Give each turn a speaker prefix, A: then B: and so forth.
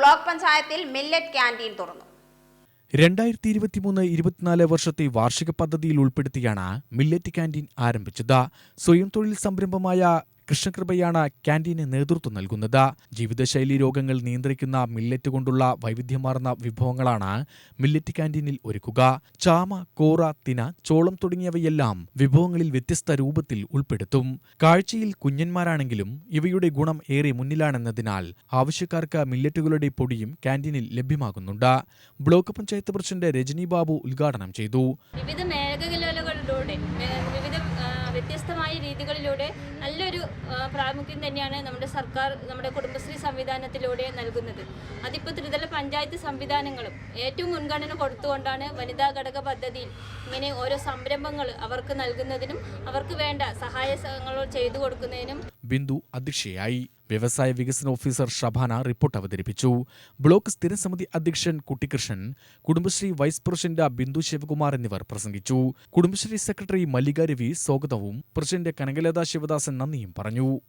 A: Block പഞ്ചായത്തിൽ millet canteen തുറന്നു.
B: രണ്ടായിരത്തി ഇരുപത്തിമൂന്ന് ഇരുപത്തിനാല് വർഷത്തെ വാർഷിക പദ്ധതിയിൽ ഉൾപ്പെടുത്തിയാണ് മില്ലറ്റ് ക്യാന്റീൻ ആരംഭിച്ചത്. സ്വയം തൊഴിൽ സംരംഭമായ കൃഷ്ണകൃപയാണ് ക്യാന്റീന് നേതൃത്വം നൽകുന്നത്. ജീവിതശൈലി രോഗങ്ങൾ നിയന്ത്രിക്കുന്ന മില്ലറ്റ് കൊണ്ടുള്ള വൈവിധ്യമാർന്ന വിഭവങ്ങളാണ് മില്ലറ്റ് ക്യാന്റീനിൽ ഒരുക്കുക. ചാമ കോറ തിന ചോളം തുടങ്ങിയവയെല്ലാം വിഭവങ്ങളിൽ വ്യത്യസ്ത രൂപത്തിൽ ഉൾപ്പെടുത്തും. കാഴ്ചയിൽ കുഞ്ഞന്മാരാണെങ്കിലും ഇവയുടെ ഗുണം ഏറെ മുന്നിലാണെന്നതിനാൽ ആവശ്യക്കാർക്ക് മില്ലറ്റുകളുടെ പൊടിയും ക്യാന്റീനിൽ ലഭ്യമാകുന്നുണ്ട്. ബ്ലോക്ക് പഞ്ചായത്ത് പ്രസിഡന്റ് രജനി ബാബു ഉദ്ഘാടനം ചെയ്തു.
C: വിവിധ മേഖലകളിലൂടെ വിവിധ വ്യത്യസ്തമായ രീതികളിലൂടെ നല്ലൊരു പ്രാമുഖ്യം തന്നെയാണ് നമ്മുടെ സർക്കാർ നമ്മുടെ കുടുംബശ്രീ സംവിധാനത്തിലൂടെ നൽകുന്നത്. അതിപ്പോൾ ത്രിതല പഞ്ചായത്ത് സംവിധാനങ്ങളും ഏറ്റവും മുൻഗണന കൊടുത്തുകൊണ്ടാണ് വനിതാ ഘടക പദ്ധതിയിൽ ഇങ്ങനെ ഓരോ സംരംഭങ്ങൾ അവർക്ക് നൽകുന്നതിനും അവർക്ക് വേണ്ട സഹായ ചെയ്തു കൊടുക്കുന്നതിനും
B: ബിന്ദു അധ്യക്ഷയായി. വ്യവസായ വികസന ഓഫീസർ ഷബാന റിപ്പോർട്ട് അവതരിപ്പിച്ചു. ബ്ലോക്ക് സ്ഥിരസമിതി അധ്യക്ഷൻ കുട്ടികൃഷ്ണൻ കുടുംബശ്രീ വൈസ് പ്രസിഡന്റ് ബിന്ദു ശിവകുമാർ എന്നിവർ പ്രസംഗിച്ചു. കുടുംബശ്രീ സെക്രട്ടറി മല്ലിക രവി സ്വാഗതവും പ്രസിഡന്റ് കനകലത ശിവദാസൻ നന്ദിയും പറഞ്ഞു.